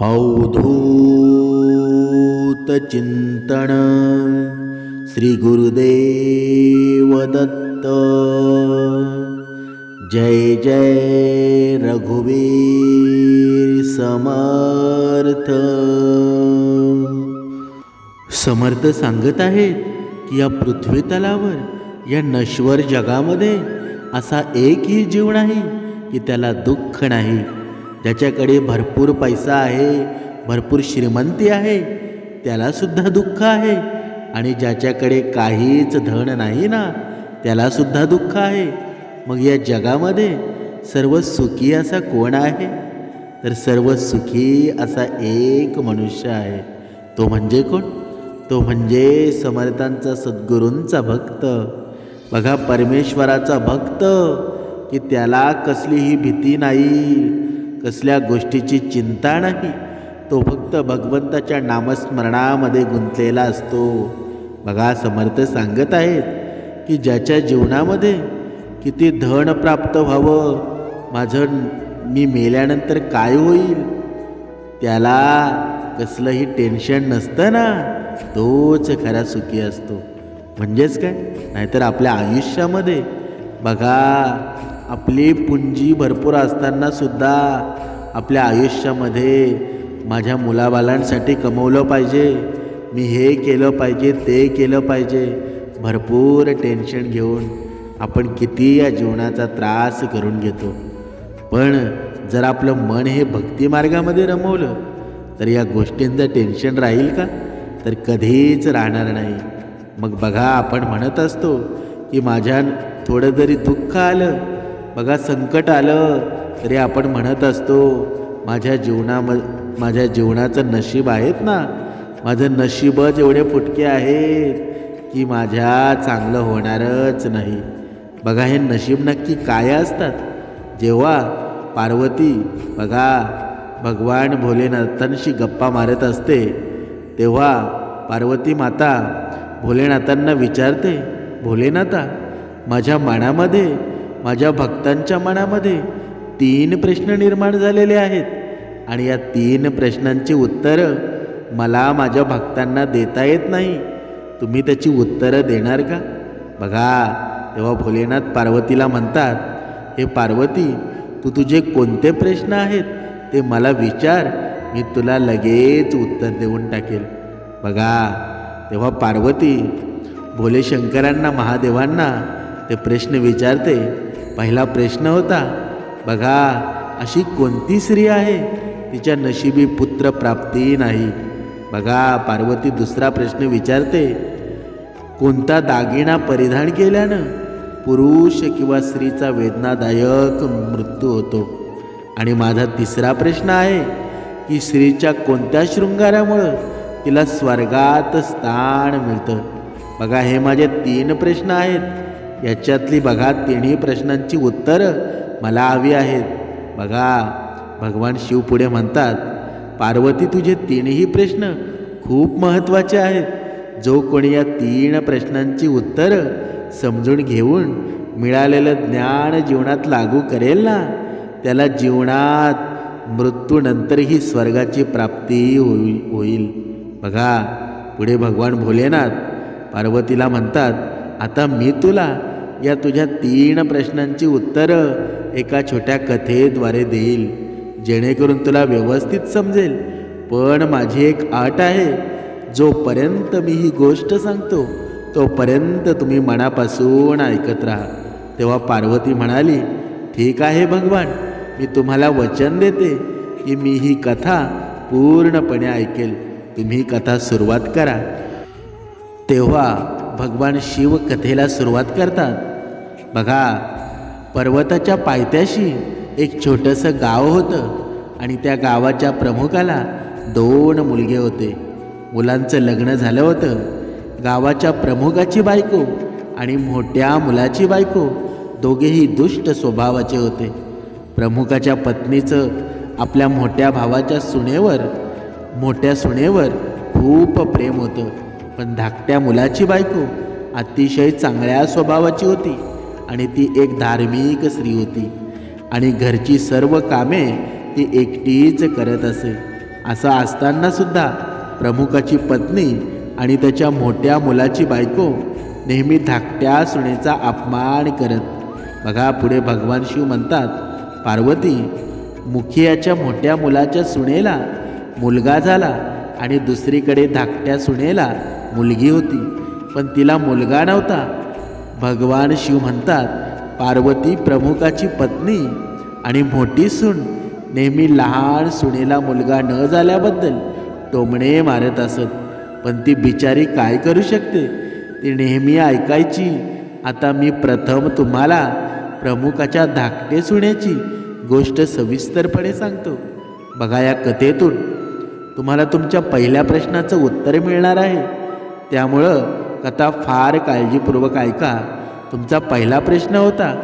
अवधूत चिंतन श्री गुरुदेव दत्त। जय जय रघुवीर समर्थ। समर्थ सांगत आहेत की या पृथ्वी तलावर या नश्वर जगामध्ये असा एकही जीव नाही की त्याला दुःख नाही ज्याच्याकडे भरपूर पैसा आहे भरपूर श्रीमंती आहे त्यालासुद्धा दुःख आहे. आणि ज्याच्याकडे काहीच धन नाही ना त्यालासुद्धा दुःख आहे. मग या जगामध्ये सर्व सुखी असा कोण आहे? तर सर्व सुखी असा एक मनुष्य आहे. तो म्हणजे कोण? तो म्हणजे समर्थांचा सद्गुरूंचा भक्त. बघा परमेश्वराचा भक्त की त्याला कसलीही भीती नाही. कसल्या गोष्टीची चिंता नाही. तो फक्त भगवंताच्या नामस्मरणामध्ये गुंतलेला असतो. बघा समर्थ सांगत आहेत की ज्याच्या जीवनामध्ये किती धन प्राप्त व्हावं माझं मी मेल्यानंतर काय होईल त्याला कसलंही टेन्शन नसतं ना. तोच खरा सुखी असतो. म्हणजेच काय? नाहीतर आपल्या आयुष्यामध्ये बघा आपली पुंजी भरपूर असताना सुद्धा आपल्या आयुष्यामध्ये माझ्या मुलाबालांसाठी कमवलं पाहिजे. मी हे केलं पाहिजे ते केलं पाहिजे. भरपूर टेन्शन घेऊन आपण किती या जीवनाचा त्रास करून घेतो. पण जर आपलं मन हे भक्ती मार्गामध्ये रमवलं तर या गोष्टींचं टेन्शन राहील का? तर कधीच राहणार नाही. मग बघा आपण म्हणत असतो की माझ्या थोडं जरी दुःख आलं बघा संकट आलं तरी आपण म्हणत असतो माझ्या जीवनाम माझ्या जीवनाचं नशीब आहेत ना? माझं नशीबच एवढे फुटके आहेत की माझ्या चांगलं होणारच नाही. बघा हे नशीब नक्की काय असतात? जेव्हा पार्वती बघा भगवान भोलेनाथांशी गप्पा मारत असते तेव्हा पार्वती माता भोलेनाथांना विचारते भोलेनाथा माझ्या मनामध्ये माझ्या भक्तांच्या मनामध्ये तीन प्रश्न निर्माण झालेले आहेत. आणि या तीन प्रश्नांची उत्तरं मला माझ्या भक्तांना देता येत नाही. तुम्ही त्याची उत्तरं देणार का? बघा तेव्हा भोलेनाथ पार्वतीला म्हणतात हे पार्वती तू तुझे कोणते प्रश्न आहेत? ते मला विचार मी तुला लगेच उत्तर देऊन टाकेल. बघा तेव्हा पार्वती भोले शंकरांना महादेवांना ते प्रश्न विचारते. पहिला प्रश्न होता बघा अशी कोणती स्त्री आहे? तिच्या नशिबी पुत्र प्राप्ती नाही. बघा पार्वती दुसरा प्रश्न विचारते कोणता दागिना परिधान केल्यानं पुरुष किंवा स्त्रीचा वेदनादायक मृत्यू होतो? आणि माझा तिसरा प्रश्न आहे की स्त्रीच्या कोणत्या शृंगारामुळं तिला स्वर्गात स्थान मिळतं? बघा हे माझे तीन प्रश्न आहेत. याच्यातली बघा तिन्ही प्रश्नांची उत्तरं मला हवी आहेत. बघा भगवान शिव पुढे म्हणतात पार्वती तुझे तीनही प्रश्न खूप महत्त्वाचे आहेत. जो कोणी या तीन प्रश्नांची उत्तरं समजून घेऊन मिळालेलं ज्ञान जीवनात लागू करेल ना त्याला जीवनात मृत्यूनंतरही स्वर्गाची प्राप्ती होईल. होईल बघा पुढे भगवान भोलेनाथ पार्वतीला म्हणतात आता मी तुला या तुझ्या तीन प्रश्नांची उत्तरं एका छोट्या कथेद्वारे देईल जेणेकरून तुला व्यवस्थित समजेल. पण माझी एक आट आहे जोपर्यंत मी ही गोष्ट सांगतो तोपर्यंत तुम्ही मनापासून ऐकत राहा. तेव्हा पार्वती म्हणाली ठीक आहे भगवान मी तुम्हाला वचन देते की मी ही कथा पूर्णपणे ऐकेल. तुम्ही कथा सुरुवात करा. तेव्हा भगवान शिव कथेला सुरुवात करतात. बघा पर्वताच्या पायथ्याशी एक छोटंसं गाव होतं आणि त्या गावाच्या प्रमुखाला दोन मुलगे होते. मुलांचं लग्न झालं होतं. गावाच्या प्रमुखाची बायको आणि मोठ्या मुलाची बायको दोघेही दुष्ट स्वभावाचे होते. प्रमुखाच्या पत्नीचं आपल्या मोठ्या भावाच्या सुनेवर मोठ्या सुनेवर खूप प्रेम होतं. पण धाकट्या मुलाची बायको अतिशय चांगल्या स्वभावाची होती आणि ती एक धार्मिक स्त्री होती. आणि घरची सर्व कामे ती एकटीच करत असे. असं असताना सुद्धा प्रमुखाची पत्नी आणि त्याच्या मोठ्या मुलाची बायको नेहमी धाकट्या सुनेचा अपमान करत. बघा पुढे भगवान शिव म्हणतात पार्वती मुखियाच्या मोठ्या मुलाच्या सुनेला मुलगा झाला आणि दुसरीकडे धाकट्या सुनेला मुलगी होती पण तिला मुलगा नव्हता. भगवान शिव म्हणतात पार्वती प्रमुखाची पत्नी आणि मोठी सून नेहमी लहान सुनेला मुलगा न झाल्याबद्दल टोमणे मारत असत. पण ती बिचारी काय करू शकते? ती नेहमी ऐकायची आता मी प्रथम तुम्हाला प्रमुखाच्या धाकटे सुण्याची गोष्ट सविस्तरपणे सांगतो. बघा या कथेतून. तुम्हाला तुमच्या पहिल्या प्रश्नाचं उत्तर मिळणार आहे. त्यामुळं कथा फार काळजीपूर्वक ऐका. तुमचा पहिला प्रश्न होता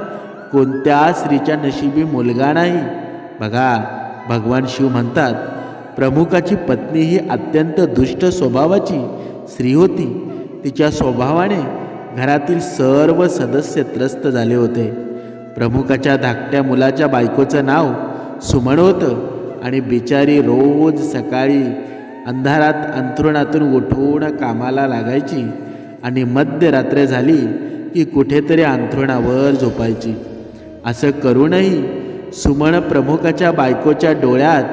कोणत्या स्त्रीच्या नशिबी मुलगा नाही? बघा भगवान शिव म्हणतात प्रमुखाची पत्नी ही अत्यंत दुष्ट स्वभावाची स्त्री होती. तिच्या स्वभावाने घरातील सर्व सदस्य त्रस्त झाले होते. प्रमुखाच्या धाकट्या मुलाच्या बायकोचं नाव सुमन होतं आणि बिचारी रोज सकाळी अंधारात अंथरुणातून उठून कामाला लागायची आणि मध्यरात्र झाली की कुठेतरी अंथरुणावर झोपायची. असं करूनही सुमन प्रमुखाच्या बायकोच्या डोळ्यात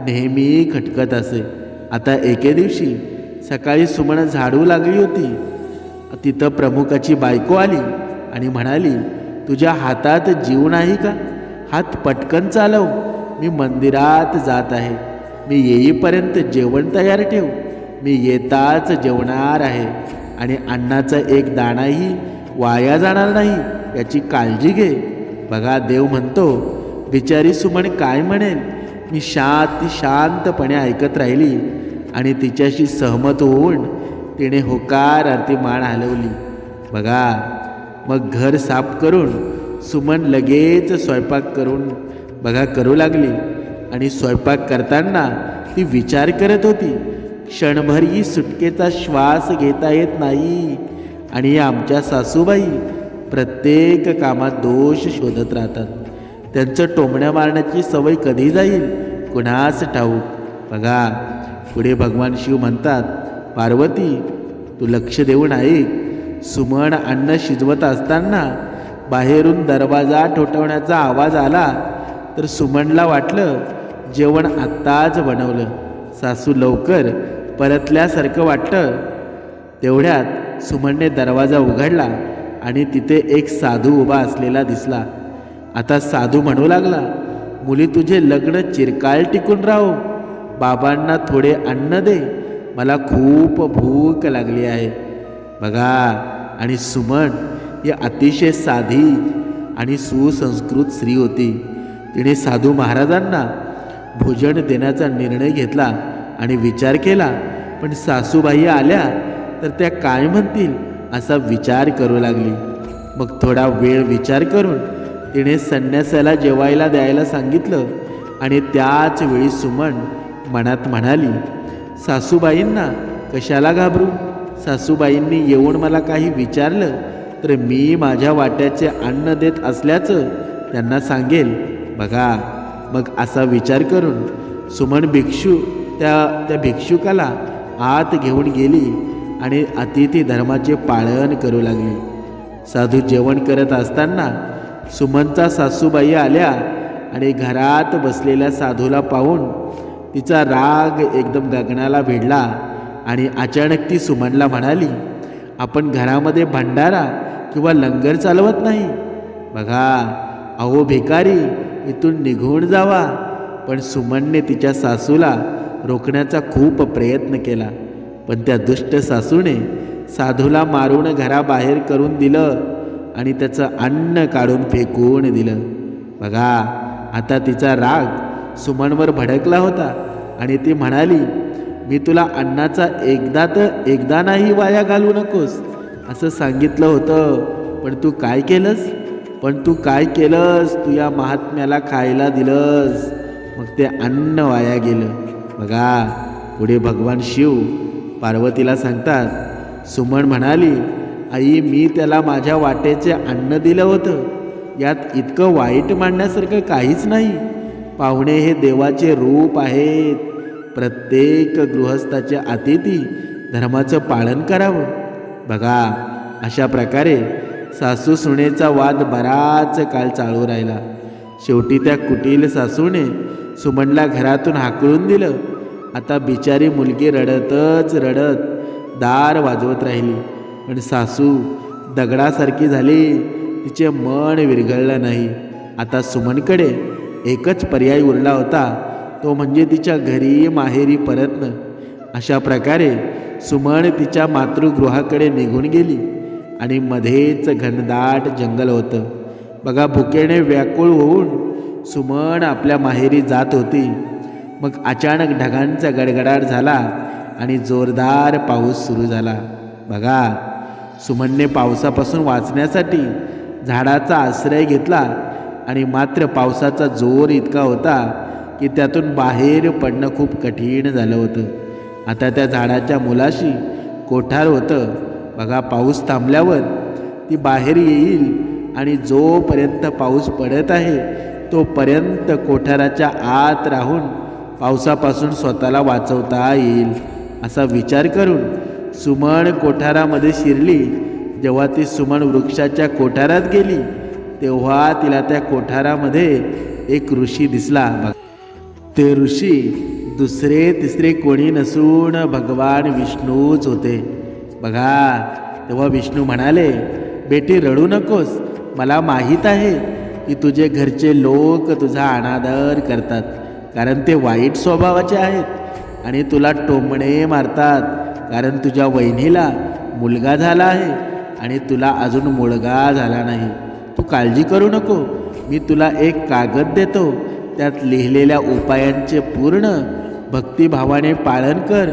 नेहमी खटकत असे. आता एके दिवशी सकाळी सुमन झाडू लागली होती. तिथं प्रमुखाची बायको आली आणि म्हणाली तुझ्या हातात जीव नाही का? हात पटकन चालव. मी मंदिरात जात आहे. मी येईपर्यंत जेवण तयार ठेव. मी येताच जेवणार आहे. आणि अन्नाचा एक दाणाही वाया जाणार नाही याची काळजी घे. बघा देव म्हणतो बिचारी सुमन काय म्हणेल? मी शांत शांतपणे ऐकत राहिली आणि तिच्याशी सहमत होऊन तिने होकार अर्थी मान हलवली. बघा मग घर साफ करून सुमन लगेच स्वयंपाक करून बघा करू लागली. आणि स्वयंपाक करताना ती विचार करत होती क्षणभरही सुटकेचा श्वास घेता येत नाही आणि आमच्या सासूबाई प्रत्येक कामात दोष शोधत राहतात. त्यांचं टोमण्या मारण्याची सवय कधी जाईल कुणास ठाऊक. बघा पुढे भगवान शिव म्हणतात पार्वती तू लक्ष देऊन ऐक. सुमन अन्न शिजवत असताना बाहेरून दरवाजा ठोठवण्याचा आवाज आला तर सुमनला वाटलं जेवण आत्ताच बनवलं. सासू लवकर परतल्यासारखं वाटतं. तेवढ्यात सुमनने दरवाजा उघडला आणि तिथे एक साधू उभा असलेला दिसला. आता साधू म्हणू लागला मुली तुझे लग्न चिरकाळ टिकून राहो. बाबांना थोडे अन्न दे. मला खूप भूक लागली आहे. बघा आणि सुमन ही अतिशय साधी आणि सुसंस्कृत स्त्री होती. तिने साधू महाराजांना भोजन देण्याचा निर्णय घेतला आणि विचार केला. पण सासूबाई आल्या तर त्या काय म्हणतील असा विचार करू लागली. मग थोडा वेळ विचार करून तिने संन्यासाला जेवायला द्यायला सांगितलं आणि त्याच वेळी सुमन मनात म्हणाली सासूबाईंना कशाला घाबरू? सासूबाईंनी येऊन मला काही विचारलं तर मी माझ्या वाट्याचे अन्न देत असल्याचं त्यांना सांगेल. बघा. मग असा विचार करून सुमन भिक्षू त्या त्या भिक्षुकाला आत घेऊन गेली आणि अतिथी धर्माचे पाळन करू लागली. साधू जेवण करत असताना सुमनचा सासूबाई आल्या आणि घरात बसलेल्या साधूला पाहून तिचा राग एकदम गगनाला भिडला आणि अचानक ती सुमनला म्हणाली आपण घरामध्ये भंडारा किंवा लंगर चालवत नाही? बघा अहो भिकारी इथून निघून जावा. पण सुमनने तिच्या सासूला रोखण्याचा खूप प्रयत्न केला. पण त्या दुष्ट सासूने साधूला मारून घराबाहेर करून दिलं आणि त्याचं अन्न काढून फेकून दिलं. बघा आता तिचा राग सुमनवर भडकला होता आणि ती म्हणाली मी तुला अन्नाचा एकदा तर एकदा नाही वाया घालू नकोस. असं सांगितलं होतं. पण तू काय केलंस? पण तू काय केलंस? तू या महात्म्याला खायला दिलंस. मग ते अन्न वाया गेलं. बघा पुढे भगवान शिव पार्वतीला सांगतात सुमन म्हणाली आई मी त्याला माझ्या वाटेचे अन्न दिलं होतं. यात इतकं वाईट मांडण्यासारखं काहीच नाही. पाहुणे हे देवाचे रूप आहेत. प्रत्येक गृहस्थाचे अतिथी धर्माचं पालन करावं. बघा अशा प्रकारे सासू सुनेचा वाद बराच काळ चालू राहिला. शेवटी त्या कुटील सासूने सुमनला घरातून हाकलून दिलं. आता बिचारी मुलगी रडतच रडत दार वाजवत राहिली. पण सासू दगडासारखी झाली तिचे मन विरघळलं नाही. आता सुमनकडे एकच पर्याय उरला होता तो म्हणजे तिच्या घरी माहेरी परतणं. अशा प्रकारे सुमन तिच्या मातृगृहाकडे निघून गेली. आणि मध्येच घनदाट जंगल होतं. बघा भुकेने व्याकुळ होऊन सुमन आपल्या माहेरी जात होती. मग अचानक ढगांचा गडगडाट झाला आणि जोरदार पाऊस सुरू झाला. बघा सुमनने पावसापासून वाचण्यासाठी झाडाचा आश्रय घेतला आणि मात्र पावसाचा जोर इतका होता की त्यातून बाहेर पडणं खूप कठीण झालं होतं. आता त्या झाडाच्या मुलाशी कोठार होतं. बघा पाऊस थांबल्यावर ती बाहेर येईल आणि जोपर्यंत पाऊस पडत आहे तोपर्यंत कोठाराच्या आत राहून पावसापासून स्वतःला वाचवता येईल. असा विचार करून सुमन कोठारामध्ये शिरली. जेव्हा ती सुमन वृक्षाच्या कोठारात गेली तेव्हा तिला त्या कोठारामध्ये एक ऋषी दिसला. ते ऋषी दुसरे तिसरे कोणी नसून भगवान विष्णूच होते. बघा तेव्हा विष्णू म्हणाले बेटी रडू नकोस. मला माहीत आहे की तुझे घरचे लोक तुझा अनादर करतात कारण ते वाईट स्वभावाचे आहेत आणि तुला टोमणे मारतात कारण तुझ्या वहिनीला मुलगा झाला आहे आणि तुला अजून मुलगा झाला नाही. तू काळजी करू नको. मी तुला एक कागद देतो. त्यात लिहिलेल्या उपायांचे पूर्ण भक्तिभावाने पालन कर.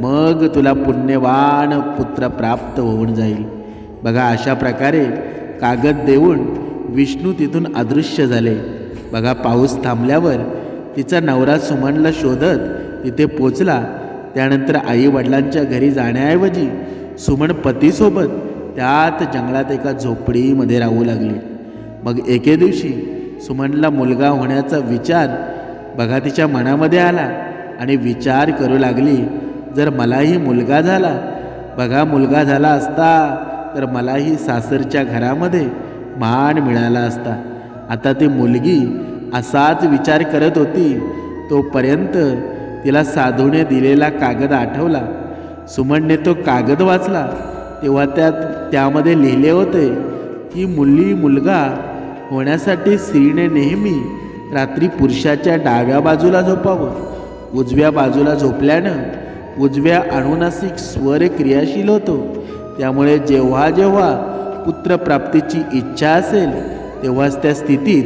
मग तुला पुण्यवान पुत्र प्राप्त होऊन जाईल. बघा अशा प्रकारे कागद देऊन विष्णू तिथून अदृश्य झाले. बघा पाऊस थांबल्यावर तिचा नवरा सुमनला शोधत तिथे पोचला. त्यानंतर आई वडिलांच्या घरी जाण्याऐवजी सुमन पतीसोबत त्यात जंगलात एका झोपडीमध्ये राहू लागली. मग एके दिवशी सुमनला मुलगा होण्याचा विचार बघा तिच्या मनामध्ये आला आणि विचार करू लागली जर मलाही मुलगा झाला बघा मुलगा झाला असता तर मलाही सासरच्या घरामध्ये मान मिळाला असता. आता ती मुलगी असाच विचार करत होती. तोपर्यंत तिला साधूने दिलेला कागद आठवला. सुमनने तो कागद वाचला. तेव्हा त्यात त्यामध्ये लिहिले होते की मुली मुलगा होण्यासाठी स्त्रीने नेहमी रात्री पुरुषाच्या डाव्या बाजूला झोपावं उजव्या बाजूला झोपल्यानं उजव्या अनुनासिक स्वर क्रियाशील होतो. त्यामुळे जेव्हा जेव्हा पुत्रप्राप्तीची इच्छा असेल तेव्हाच त्या स्थितीत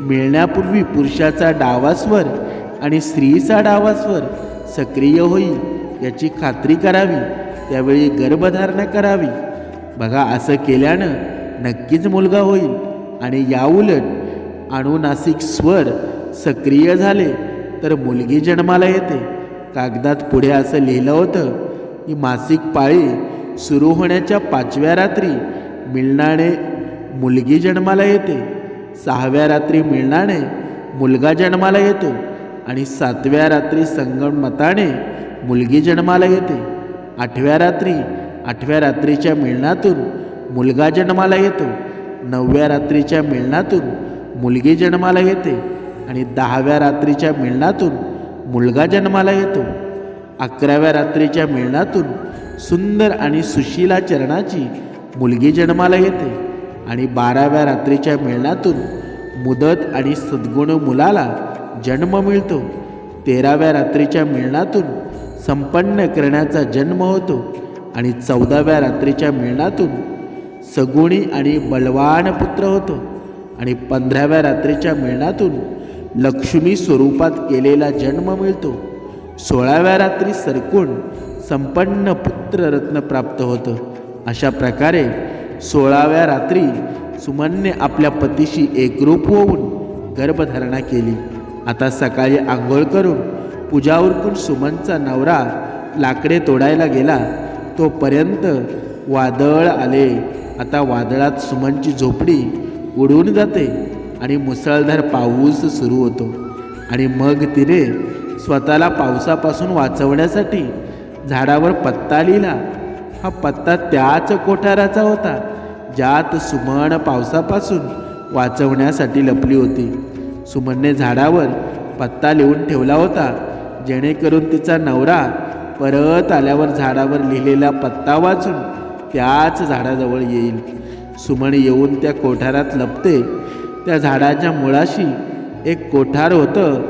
मिळण्यापूर्वी पुरुषाचा डावा स्वर आणि स्त्रीचा डावा स्वर सक्रिय होईल याची खात्री करावी. त्यावेळी गर्भधारणा करावी. बघा असं केल्यानं नक्कीच मुलगा होईल आणि याउलट अनुनासिक स्वर सक्रिय झाले तर मुलगी जन्माला येते. कागदात पुढे असं लिहिलं होतं की मासिक पाळी सुरू होण्याच्या पाचव्या रात्री मिळणाने मुलगी जन्माला येते. सहाव्या रात्री मिळणाने मुलगा जन्माला येतो आणि सातव्या रात्री संगमताने मुलगी जन्माला येते. आठव्या रात्री आठव्या रात्रीच्या मिळणातून मुलगा जन्माला येतो. नवव्या रात्रीच्या मिळणातून मुलगी जन्माला येते आणि दहाव्या रात्रीच्या मिळणातून मुलगा जन्माला येतो. अकराव्या रात्रीच्या मिळणातून सुंदर आणि सुशीला चरणाची मुलगी जन्माला येते आणि बाराव्या रात्रीच्या मिळणातून मुदत आणि सद्गुण मुलाला जन्म मिळतो. तेराव्या रात्रीच्या मिळणातून संपन्न करण्याचा जन्म होतो आणि चौदाव्या रात्रीच्या मिळणातून सगुणी आणि बलवान पुत्र होतो आणि पंधराव्या रात्रीच्या मिळणातून लक्ष्मी स्वरूपात केलेला जन्म मिळतो. सोळाव्या रात्री सरकून संपन्न पुत्ररत्न प्राप्त होतं. अशा प्रकारे सोळाव्या रात्री सुमनने आपल्या पतीशी एकरूप होऊन गर्भधारणा केली. आता सकाळी आंघोळ करून पूजा उरकून सुमनचा नवरा लाकडे तोडायला गेला. तोपर्यंत वादळ आले. आता वादळात सुमनची झोपडी उडून जाते. आणि मुसळधार पाऊस सुरू होतो. आणि मग तिने स्वतःला पावसापासून वाचवण्यासाठी झाडावर पत्ता लिहिला. हा पत्ता त्याच कोठाराचा होता ज्यात सुमन पावसापासून वाचवण्यासाठी लपली होती. सुमनने झाडावर पत्ता लिहून ठेवला होता जेणेकरून तिचा नवरा परत आल्यावर झाडावर लिहिलेला पत्ता वाचून त्याच झाडाजवळ येईल. सुमन येऊन त्या कोठारात लपते त्या झाडाच्या मुळाशी एक कोठार होतं.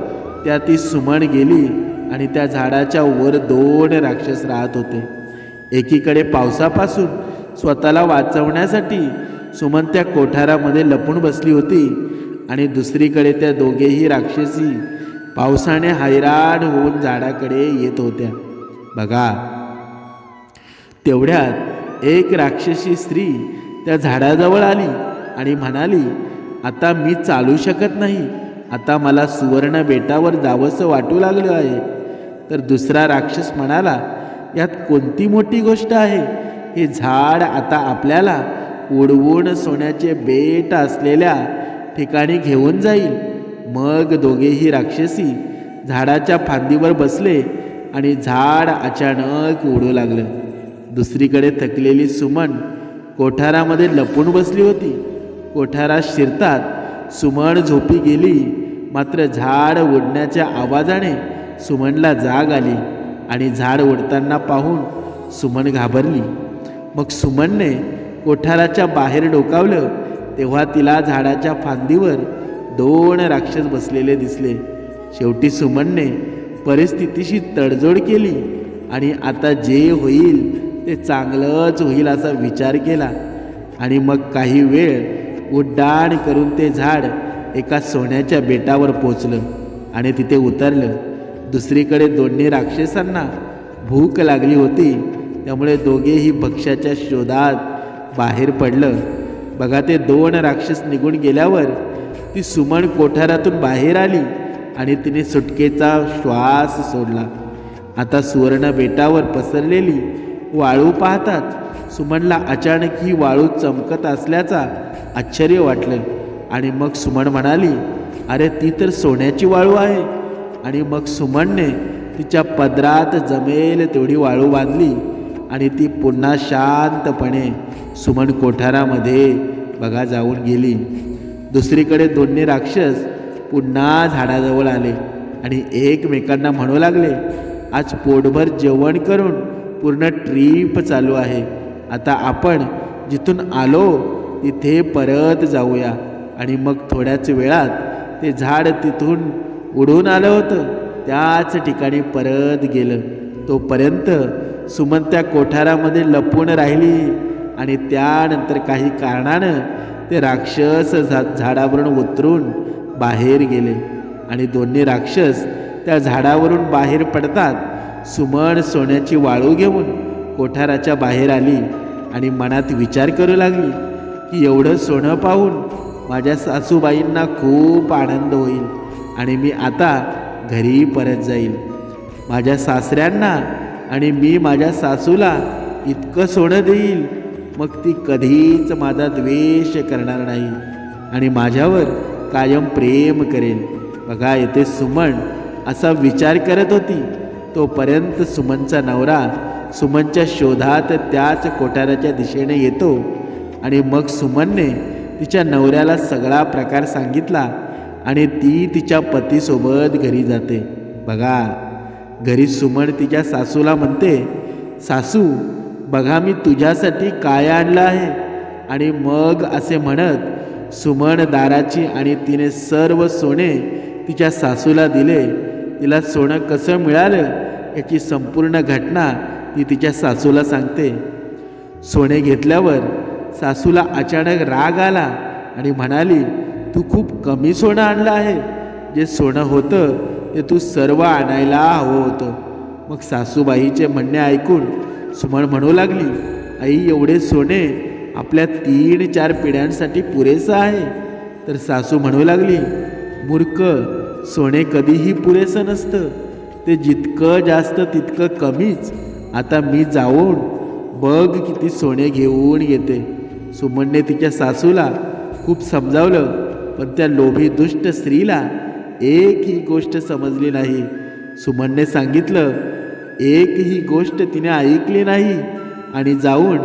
त्या ती सुमन गेली आणि त्या झाडाच्या वर दोन राक्षस राहत होते. एकीकडे पावसापासून स्वतःला वाचवण्यासाठी सुमन त्या कोठारामध्ये लपून बसली होती आणि दुसरीकडे त्या दोघेही राक्षसी पावसाने हैराण होऊन झाडाकडे येत होत्या. बघा तेवढ्यात एक राक्षसी स्त्री त्या झाडाजवळ आली आणि म्हणाली आता मी चालू शकत नाही. आता मला सुवर्ण बेटावर जावंसं वाटू लागलं आहे. तर दुसरा राक्षस म्हणाला यात कोणती मोठी गोष्ट आहे? हे झाड आता आपल्याला उडवून सोन्याचे बेट असलेल्या ठिकाणी घेऊन जाईल. मग दोघेही राक्षसी झाडाच्या फांदीवर बसले आणि झाड अचानक उडू लागलं. दुसरीकडे थकलेली सुमन कोठारामध्ये लपून बसली होती. कोठारात शिरतात सुमन झोपी गेली. मात्र झाड उडण्याच्या आवाजाने सुमनला जाग आली आणि झाड उडताना पाहून सुमन घाबरली. मग सुमनने कोठाराच्या बाहेर डोकावलं. तेव्हा तिला झाडाच्या फांदीवर दोन राक्षस बसलेले दिसले. शेवटी सुमनने परिस्थितीशी तडजोड केली आणि आता जे होईल ते चांगलंच होईल असा विचार केला. आणि मग काही वेळ उड्डाण करून ते झाड एका सोन्याच्या बेटावर पोचलं आणि तिथे उतरलं. दुसरीकडे दोन्ही राक्षसांना भूक लागली होती त्यामुळे दोघेही भक्ष्याच्या शोधात बाहेर पडलं. बघा ते दोन राक्षस निघून गेल्यावर ती सुमन कोठारातून बाहेर आली आणि तिने सुटकेचा श्वास सोडला. आता सुवर्ण बेटावर पसरलेली वाळू पाहताच सुमनला अचानक ही वाळू चमकत असल्याचा आश्चर्य वाटलं. आणि मग सुमन म्हणाली अरे ती तर सोन्याची वाळू आहे. आणि मग सुमनने तिच्या पदरात जमेल तेवढी वाळू बांधली आणि ती पुन्हा शांतपणे सुमन कोठारामध्ये बघा जाऊन गेली. दुसरीकडे दोन्ही राक्षस पुन्हा झाडाजवळ आले आणि एकमेकांना म्हणू लागले आज पोटभर जेवण करून पूर्ण ट्रीप चालू आहे. आता आपण जिथून आलो तिथे परत जाऊया. आणि मग थोड्याच वेळात ते झाड तिथून उडून आलं होतं. त्याच ठिकाणी परत गेलं. तोपर्यंत सुमन त्या कोठारामध्ये लपून राहिली. आणि त्यानंतर काही कारणानं ते राक्षस झा झाडावरून उतरून बाहेर गेले. आणि दोन्ही राक्षस त्या झाडावरून बाहेर पडतात. सुमन सोन्याची वाळू घेऊन कोठाराच्या बाहेर आली आणि मनात विचार करू लागली. की एवढं सोनं पाहून माझ्या सासूबाईंना खूप आनंद होईल आणि मी आता घरी परत जाईल. माझ्या सासऱ्यांना आणि मी माझ्या सासूला इतकं सोनं देईल. मग ती कधीच माझा द्वेष करणार नाही आणि माझ्यावर कायम प्रेम करेल. बघा येथे सुमन असा विचार करत होती. तोपर्यंत सुमनचा नवरा सुमनच्या शोधात त्याच कोठाराच्या दिशेने येतो. आणि मग सुमनने तिच्या नवऱ्याला सगळा प्रकार सांगितला आणि ती तिच्या पतीसोबत घरी जाते. बघा घरी सुमन तिच्या सासूला म्हणते सासू बघा मी तुझ्यासाठी काय आणलं आहे. आणि मग असे म्हणत सुमन दाराची आणि तिने सर्व सोने तिच्या सासूला दिले. तिला सोनं कसं मिळालं याची संपूर्ण घटना ती तिच्या सासूला सांगते. सोने घेतल्यावर सासूला अचानक राग आला आणि म्हणाली तू खूप कमी सोनं आणलं आहे. जे सोनं होतं ते तू सर्व आणायला हवं होतं. मग सासूबाईचे म्हणणे ऐकून सुमन म्हणू लागली आई एवढे सोने आपल्या तीन चार पिढ्यांसाठी पुरेसं आहे. तर सासू म्हणू लागली मूर्ख सोने कधीही पुरेसं नसतं. ते जितकं जास्त तितकं कमीच. आता मी जाऊन बघ किती सोने घेऊन येते. सुमनने तिच्या सासूला खूप समजावलं पण त्या लोभी दुष्ट स्त्रीला एक ही गोष्ट समजली नाही. सुमनने सांगितलं एकही गोष्ट तिने ऐकली नाही आणि जाऊन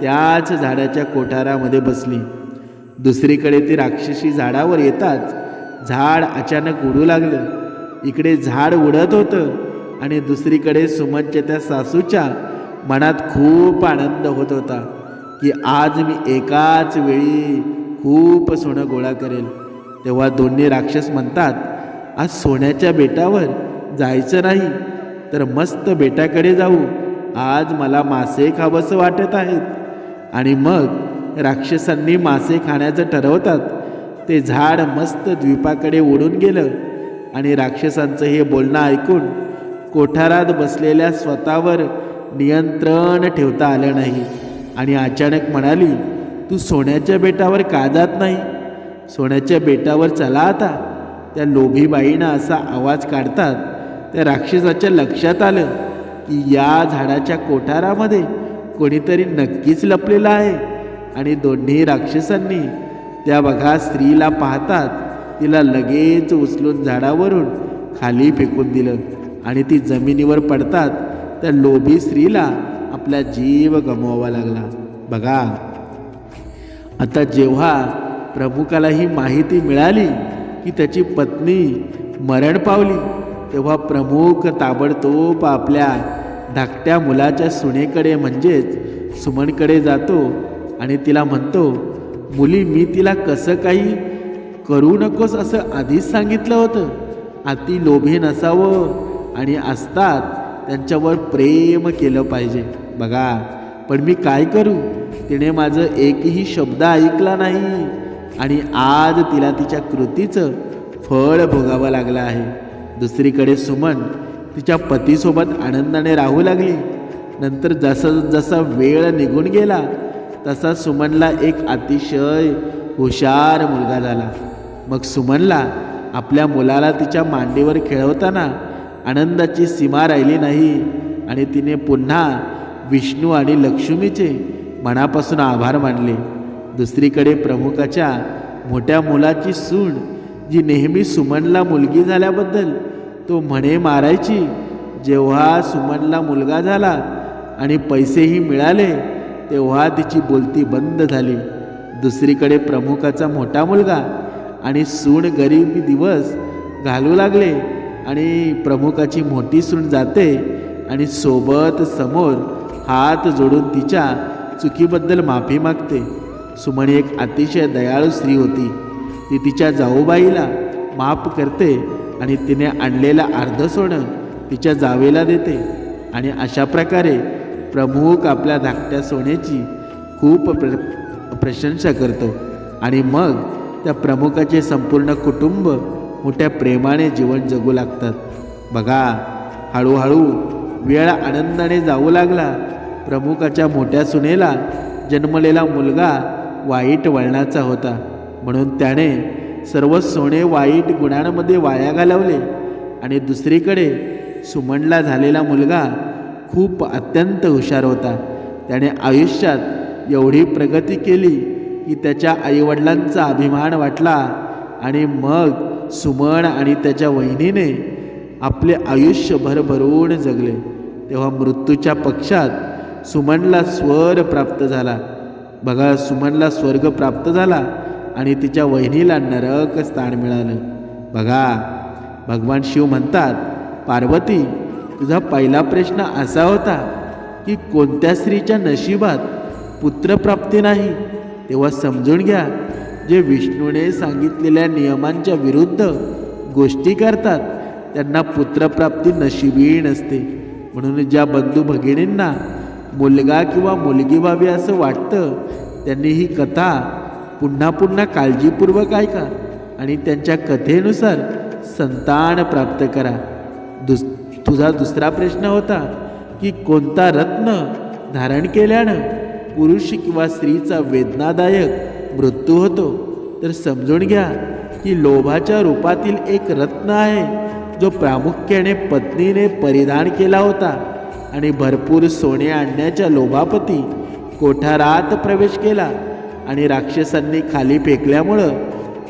त्याच झाडाच्या कोठारामध्ये बसली. दुसरीकडे ती राक्षसी झाडावर येताच झाड अचानक उडू लागलं. इकडे झाड उडत होतं आणि दुसरीकडे सुमनच्या त्या सासूच्या मनात खूप आनंद होत होता. की आज मी एकाच वेळी खूप सोनं गोळा करेल. तेव्हा दोन्ही राक्षस म्हणतात आज सोन्याच्या बेटावर जायचं नाही तर मस्त बेटाकडे जाऊ. आज मला मासे खावंसं वाटत आहेत. आणि मग राक्षसांनी मासे खाण्याचं ठरवतात. ते झाड मस्त द्वीपाकडे उडून गेलं आणि राक्षसांचं हे बोलणं ऐकून कोठारात बसलेल्या स्वतःवर नियंत्रण ठेवता आलं नाही. आणि अचानक म्हणाली तू सोन्याच्या बेटावर का जात नाही? सोन्याच्या बेटावर चला आता. त्या लोभी बाईनं असा आवाज काढतात त्या राक्षसाच्या लक्षात आलं की या झाडाच्या कोठारामध्ये कोणीतरी नक्कीच लपलेलं आहे. आणि दोन्ही राक्षसांनी त्या बघा स्त्रीला पाहतात तिला लगेच उचलून झाडावरून खाली फेकून दिलं. आणि ती जमिनीवर पडतात त्या लोभी स्त्रीला आपला जीव गमवावा लागला. बघा आता जेव्हा प्रमुखाला ही माहिती मिळाली की त्याची पत्नी मरण पावली तेव्हा प्रमुख ताबडतोब आपल्या धाकट्या मुलाच्या सुनेकडे म्हणजेच सुमनकडे जातो आणि तिला म्हणतो मुली मी तिला कसं काही करू नकोस असं आधीच सांगितलं होतं. अति लोभी नसावं आणि असतात त्यांच्यावर प्रेम केलं पाहिजे. बघा पण मी काय करू? तिने माझं एकही शब्द ऐकला नाही आणि आज तिला तिच्या कृतीचं फळ भोगावं लागलं आहे. दुसरीकडे सुमन तिच्या पतीसोबत आनंदाने राहू लागली. नंतर जसं जसा वेळ निघून गेला तसा सुमनला एक अतिशय हुशार मुलगा झाला. मग सुमनला आपल्या मुलाला तिच्या मांडीवर खेळवताना आनंदाची सीमा राहिली नाही आणि तिने पुन्हा विष्णू आणि लक्ष्मीचे मनापासून आभार मानले. दुसरीकडे प्रमुखाच्या मोठ्या मुलाची सूण जी नेहमी सुमनला मुलगी झाल्याबद्दल तो म्हणे मारायची जेव्हा सुमनला मुलगा झाला आणि पैसेही मिळाले तेव्हा तिची बोलती बंद झाली. दुसरीकडे प्रमुखाचा मोठा मुलगा आणि सूण गरिबी दिवस घालू लागले आणि प्रमुखाची मोठी सूण जाते आणि सोबत समोर हात जोडून तिच्या चुकीबद्दल माफी मागते. सुमणी एक अतिशय दयाळू स्त्री होती. ती तिच्या जाऊबाईला माफ करते आणि तिने आणलेलं अर्ध सोनं तिच्या जावेला देते. आणि अशा प्रकारे प्रमुख आपल्या धाकट्या सोन्याची खूप प्र प्रशंसा करतो. आणि मग त्या प्रमुखाचे संपूर्ण कुटुंब मोठ्या प्रेमाने जीवन जगू लागतात. बघा हळूहळू वेळ आनंदाने जाऊ लागला. प्रमुखाच्या मोठ्या सुनेला जन्मलेला मुलगा वाईट वळणाचा होता. म्हणून त्याने सर्व सोने वाईट गुणांमध्ये वाया घालवले आणि दुसरीकडे सुमनला झालेला मुलगा खूप अत्यंत हुशार होता. त्याने आयुष्यात एवढी प्रगती केली की त्याच्या आईवडिलांचा अभिमान वाटला आणि मग सुमन आणि त्याच्या वहिनीने आपले आयुष्य भरभरून जगले. तेव्हा मृत्यूच्या पक्षात सुमनला स्वर प्राप्त झाला. बघा सुमनला स्वर्ग प्राप्त झाला आणि तिच्या वहिनीला नरक स्थान मिळालं. बघा भगवान शिव म्हणतात पार्वती तुझा पहिला प्रश्न असा होता की कोणत्या स्त्रीच्या नशिबात पुत्रप्राप्ती नाही? तेव्हा समजून घ्या जे विष्णूने सांगितलेल्या नियमांच्या विरुद्ध गोष्टी करतात त्यांना पुत्रप्राप्ती नशिबी नसते. म्हणून ज्या बंधू भगिनींना मुलगा किंवा मुलगी व्हावी असं वाटतं त्यांनी ही कथा पुन्हा पुन्हा काळजीपूर्वक ऐका आणि त्यांच्या कथेनुसार संतान प्राप्त करा. दुस तुझा दुसरा प्रश्न होता की कोणता रत्न धारण केल्यानं पुरुष किंवा स्त्रीचा वेदनादायक मृत्यू होतो? तर समजून घ्या की लोभाच्या रूपातील एक रत्न आहे जो प्रामुख्याने पत्नीने परिधान केला होता. आणि भरपूर सोने आणण्याच्या लोभापती कोठारात प्रवेश केला आणि राक्षसांनी खाली फेकल्यामुळं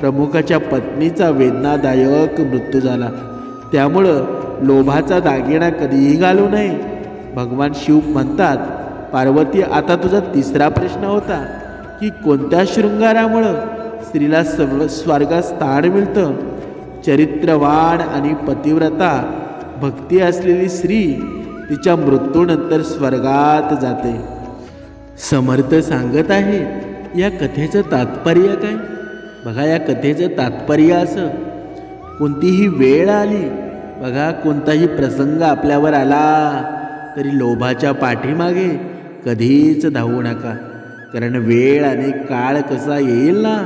प्रमुखाच्या पत्नीचा वेदनादायक मृत्यू झाला. त्यामुळं लोभाचा दागिना कधीही घालू नये. भगवान शिव म्हणतात पार्वती आता तुझा तिसरा प्रश्न होता की कोणत्या शृंगारामुळं स्त्रीला सर्व स्वर्गात स्थान मिळतं? चरित्रवान आणि पतिव्रता भक्ती असलेली स्त्री तिच्या मृत्यूनंतर स्वर्गात जाते. समर्थ सांगत आहे या कथेचं तात्पर्य काय? बघा या कथेचं तात्पर्य असं. कोणतीही वेळ आली बघा कोणताही प्रसंग आपल्यावर आला तरी लोभाच्या पाठीमागे कधीच धावू नका. कारण वेळ आणि काळ कसा येईल ना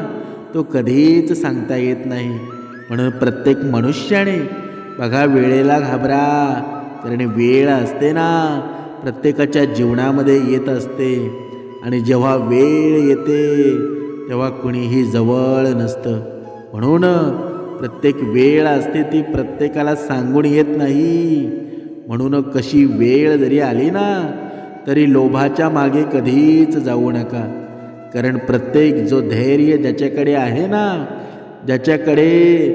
तो कधीच सांगता येत नाही. म्हणून प्रत्येक मनुष्याने बघा वेळेला घाबरा. कारण वेळ असते ना प्रत्येकाच्या जीवनामध्ये येत असते. आणि जेव्हा वेळ येते तेव्हा कुणीही जवळ नसतं. म्हणून प्रत्येक वेळ असते ती प्रत्येकाला सांगून येत नाही. म्हणून कशी वेळ जरी आली ना तरी लोभाच्या मागे कधीच जाऊ नका. कारण प्रत्येक जो धैर्य ज्याच्याकडे आहे ना ज्याच्याकडे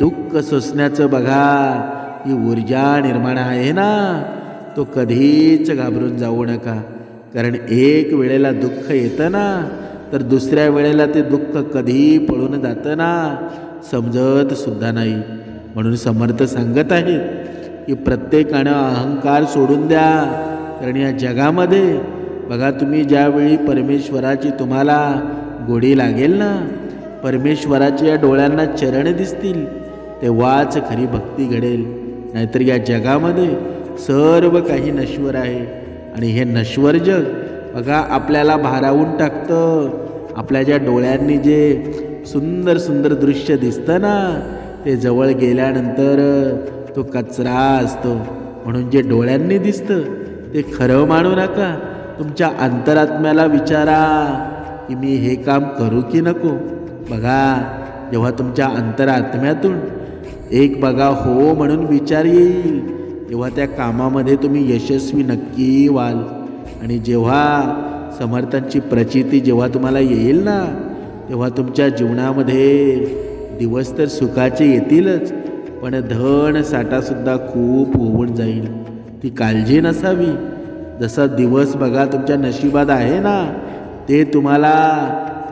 दुःख सोसण्याचं बघा ही ऊर्जा निर्माण आहे ना. तो कधीच घाबरून जाऊ नका. कारण एक वेळेला दुःख येतं ना तर दुसऱ्या वेळेला ते दुःख कधी पळून जातं ना समजत सुद्धा नाही. म्हणून समर्थ सांगत आहेत की प्रत्येकानं अहंकार सोडून द्या. कारण या जगामध्ये बघा तुम्ही ज्यावेळी परमेश्वराची तुम्हाला गोडी लागेल ना परमेश्वराच्या या डोळ्यांना चरण दिसतील तेव्हाच खरी भक्ती घडेल. नाहीतर या जगामध्ये सर्व काही नश्वर आहे. आणि हे नश्वर जग बघा आपल्याला भारावून टाकतं. आपल्या ज्या डोळ्यांनी जे सुंदर सुंदर दृश्य दिसतं ना ते जवळ गेल्यानंतर तो कचरा असतो. म्हणून जे डोळ्यांनी दिसतं ते खरं मानू नका. तुमच्या अंतरात्म्याला विचारा की मी हे काम करू की नको? बघा जेव्हा तुमच्या अंतरात्म्यातून एक बघा हो म्हणून विचार येईल. तेव्हा त्या कामामध्ये तुम्ही यशस्वी नक्की व्हाल. आणि जेव्हा समर्थांची प्रचिती जेव्हा तुम्हाला येईल ना तेव्हा तुमच्या जीवनामध्ये दिवस तर सुखाचे येतीलच पण धन साठासुद्धा खूप होऊन जाईल. ती काळजी नसावी. जसा दिवस बघा तुमच्या नशिबात आहे ना ते तुम्हाला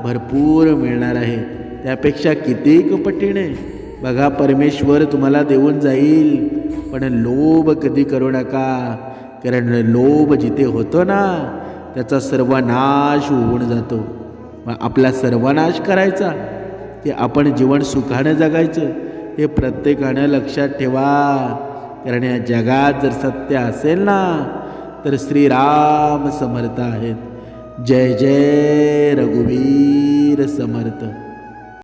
भरपूर मिळणार आहे. त्यापेक्षा कितीक पटीने बघा परमेश्वर तुम्हाला देऊन जाईल. पण लोभ कधी करू नका. कारण लोभ जिथे होतो ना त्याचा सर्वनाश होऊन जातो. मग आपला सर्वनाश करायचा. ते आपण जीवन सुखानं जगायचं हे प्रत्येकानं लक्षात ठेवा. कारण या जगात जर सत्य असेल ना तर श्रीराम समर्थ आहेत. जय जय रघुवीर समर्थ.